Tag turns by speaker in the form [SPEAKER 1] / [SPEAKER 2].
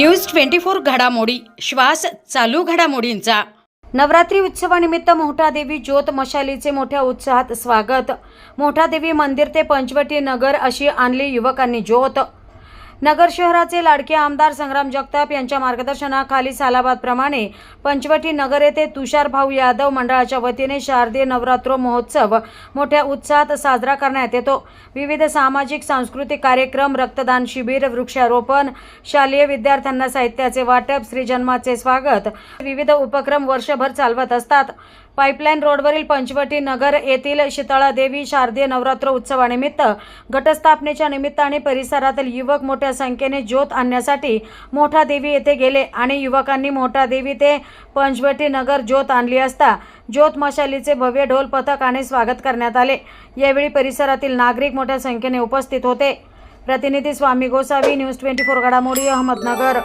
[SPEAKER 1] News twenty four घडामोडी श्वास चालू घडामोडींचा. नवरात्री उत्सवानिमित्त मोठादेवी ज्योत मशालीचे मोठ्या उत्साहात स्वागत. मोठादेवी मंदिर ते पंचवटी नगर अशी आणली युवकांनी ज्योत. नगर शहराचे लाडके आमदार संग्राम जगताप यांच्या मार्गदर्शनाखाली सालाबादप्रमाणे पंचवटी नगर येथे तुषार भाऊ यादव मंडळाच्या वतीने शारदीय नवरात्र महोत्सव मोठ्या उत्साहात साजरा करण्यात येतो. विविध सामाजिक सांस्कृतिक कार्यक्रम रक्तदान शिबिर वृक्षारोपण शालेय विद्यार्थ्यांना साहित्याचे वाटप श्रीजन्माचे स्वागत विविध उपक्रम वर्षभर चालवत असतात. पाईपलाईन रोडवरील पंचवटी नगर येथील शीतळा देवी शारदीय नवरात्र उत्सवानिमित्त घटस्थापनेच्या निमित्ताने परिसरातील युवक मोठ्या संख्येने ज्योत आणण्यासाठी मोठा देवी येथे गेले आणि युवकांनी मोठा देवी ते पंचवटी नगर ज्योत आणली असता ज्योत मशालीचे भव्य ढोल पथकाने स्वागत करण्यात आले. यावेळी परिसरातील नागरिक मोठ्या संख्येने उपस्थित होते. प्रतिनिधी Swami Gosavi news twenty four घडामोडी अहमदनगर.